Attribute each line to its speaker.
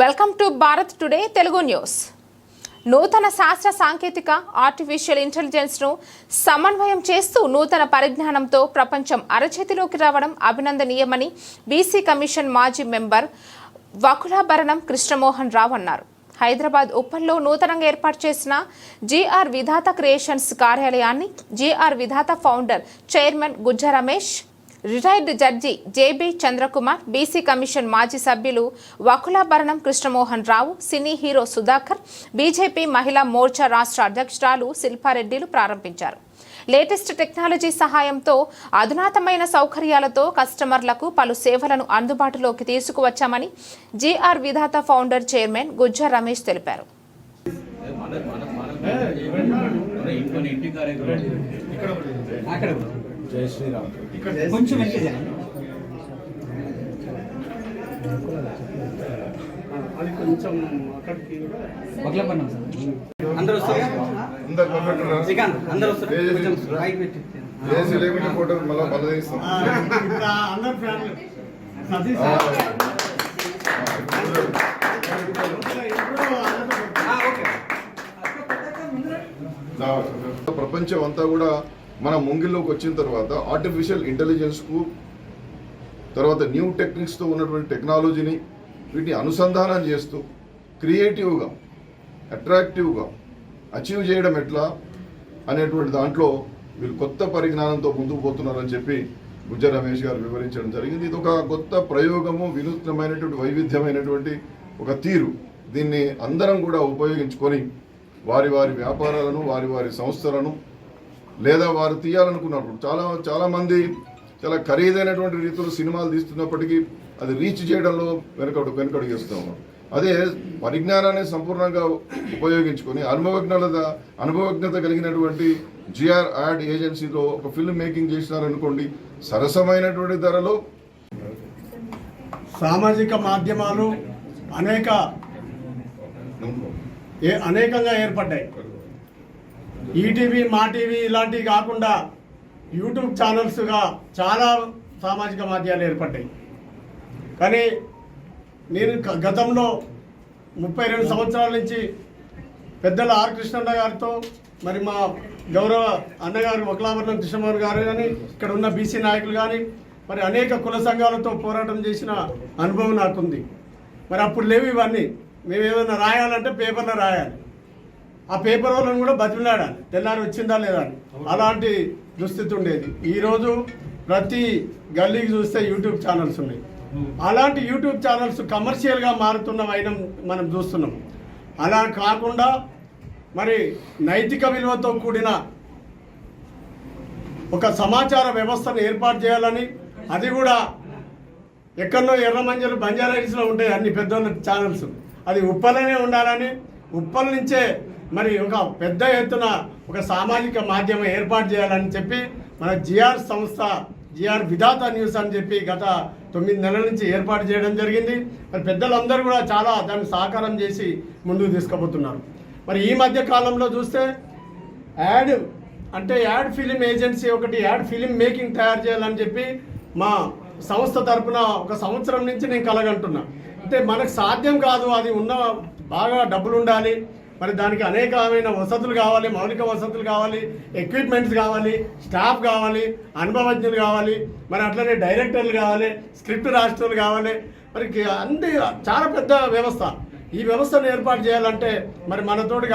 Speaker 1: Welcome to Bharat today Telugu news. నూతన శాస్త్ర సాంకేతిక ఆర్టిఫిషియల్ ఇంటెలిజెన్స్ను సమన్వయం చేస్తూ నూతన పరిజ్ఞానంతో ప్రపంచం అరచేతిలోకి రావడం అభినందనీయమని బీసీ కమిషన్ మాజీ మెంబర్ వకులాభరణం కృష్ణమోహన్ రావు అన్నారు. హైదరాబాద్ ఉప్పల్లో నూతనంగా ఏర్పాటు చేసిన జీఆర్ విధాత క్రియేషన్స్ కార్యాలయాన్ని GR Vidhata founder chairman Gujja Ramesh retired judge JB Chandrakumar BC commission మాజీ సభ్యులు Vakulabharanam Krishnamohan Rao cine hero Sudhakar BJP Mahila Morcha రాష్ట్ర అధ్యక్షురాలు శిల్పారెడ్డిలు ప్రారంభించారు. లేటెస్ట్ టెక్నాలజీ సహాయంతో అధునాతమైన సౌకర్యాలతో కస్టమర్లకు పలు సేవలను అందుబాటులోకి తీసుకువచ్చామని GR Vidhata founder chairman Gujja Ramesh తెలిపారు.
Speaker 2: మన
Speaker 3: జై శ్రీరామ్.
Speaker 2: కొంచెం.
Speaker 4: అది కొంచెం అక్కడికి.
Speaker 2: అందరూ వస్తారు?
Speaker 5: అందరు
Speaker 2: వస్తారు. కొంచెం రైట్ పెట్టి
Speaker 5: ఏసీ లేకుంటే ఫోటో మళ్ళీ తీస్తాం
Speaker 4: అందరు ఫ్యామిలీ సతీష్
Speaker 5: ప్రపంచం అంతా కూడా మన ముంగిల్లోకి వచ్చిన తర్వాత ఆర్టిఫిషియల్ ఇంటెలిజెన్స్కు తర్వాత న్యూ టెక్నిక్స్తో ఉన్నటువంటి టెక్నాలజీని వీటిని అనుసంధానం చేస్తూ క్రియేటివ్గా అట్రాక్టివ్గా అచీవ్ చేయడం ఎట్లా అనేటువంటి దాంట్లో వీళ్ళు కొత్త పరిజ్ఞానంతో ముందుకు పోతున్నారని చెప్పి గుజ్జ రమేష్ గారు వివరించడం జరిగింది. ఇది ఒక కొత్త ప్రయోగము వినూత్నమైనటువంటి వైవిధ్యమైనటువంటి ఒక తీరు. దీన్ని అందరం కూడా ఉపయోగించుకొని వారి వారి వ్యాపారాలను వారి వారి సంస్థలను లేదా వారు తీయాలనుకున్నప్పుడు. చాలా చాలా మంది చాలా ఖరీదైనటువంటి రీతిలో సినిమాలు తీస్తున్నప్పటికీ అది రీచ్ చేయడంలో వెనకడు వెనకడు చేస్తాము అదే పరిజ్ఞానాన్ని సంపూర్ణంగా ఉపయోగించుకొని అనుభవజ్ఞత అనుభవజ్ఞత కలిగినటువంటి జిఆర్ యాడ్ ఏజెన్సీలో ఒక ఫిల్మ్ మేకింగ్ చేసినారనుకోండి సరసమైనటువంటి ధరలో
Speaker 4: సామాజిక మాధ్యమాలు అనేక ఏ అనేకంగా ఏర్పడ్డాయి. ఈటీవీ మా టీవీ ఇలాంటివి కాకుండా యూట్యూబ్ ఛానల్స్గా చాలా సామాజిక మాధ్యమాలు ఏర్పడ్డాయి. కానీ నేను గతంలో ముప్పై రెండు సంవత్సరాల నుంచి పెద్దల ఆర్ కృష్ణన్న గారితో మరి మా గౌరవ అన్నగారు వకలాభరణం కృష్ణమోహన్ గారు కానీ ఇక్కడ ఉన్న బీసీ నాయకులు కానీ మరి అనేక కుల సంఘాలతో పోరాటం చేసిన అనుభవం నాకుంది. మరి అప్పుడు లేవు ఇవన్నీ. మేమేమైనా రాయాలంటే పేపర్లో రాయాలి. ఆ పేపర్ వాళ్ళని కూడా బతిమిలాడాలి తెల్లారి వచ్చిందా లేదా అని. అలాంటి దుస్థితి ఉండేది. ఈరోజు ప్రతి గల్లీకి చూస్తే యూట్యూబ్ ఛానల్స్ ఉన్నాయి. అలాంటి యూట్యూబ్ ఛానల్స్ కమర్షియల్గా మారుతున్న వైనం మనం చూస్తున్నాం. అలా కాకుండా మరి నైతిక విలువతో కూడిన ఒక సమాచార వ్యవస్థను ఏర్పాటు చేయాలని అది కూడా ఎక్కడో ఎర్రమంజలు బంజారా హిల్స్లో ఉంటాయి అన్ని పెద్దోళ్ళ ఛానల్స్ అది ఉప్పలనే ఉండాలని ఉప్పల నుంచే మరి ఒక పెద్ద ఎత్తున ఒక సామాజిక మాధ్యమం ఏర్పాటు చేయాలని చెప్పి మన జిఆర్ సంస్థ జిఆర్ విధాత న్యూస్ అని చెప్పి గత తొమ్మిది నెలల నుంచి ఏర్పాటు చేయడం జరిగింది. మరి పెద్దలందరూ కూడా చాలా దాన్ని సహకారం చేసి ముందుకు తీసుకుపోతున్నారు. మరి ఈ మధ్య కాలంలో చూస్తే యాడ్ అంటే యాడ్ ఫిలిం ఏజెన్సీ ఒకటి యాడ్ ఫిలిం మేకింగ్ తయారు చేయాలని చెప్పి మా సంస్థ తరపున ఒక సంవత్సరం నుంచి నేను కలగంటున్నా. అంటే మనకు సాధ్యం కాదు అది ఉన్న బాగా డబ్బులు ఉండాలి. మరి దానికి అనేకమైన వసతులు కావాలి మౌలిక వసతులు కావాలి ఎక్విప్మెంట్స్ కావాలి స్టాఫ్ కావాలి అనుభవజ్ఞులు కావాలి మరి అట్లనే డైరెక్టర్లు కావాలి స్క్రిప్ట్ రాష్ట్రాలు కావాలి. మరి అన్ని చాలా పెద్ద వ్యవస్థ. ఈ వ్యవస్థను ఏర్పాటు చేయాలంటే మరి మనతోటి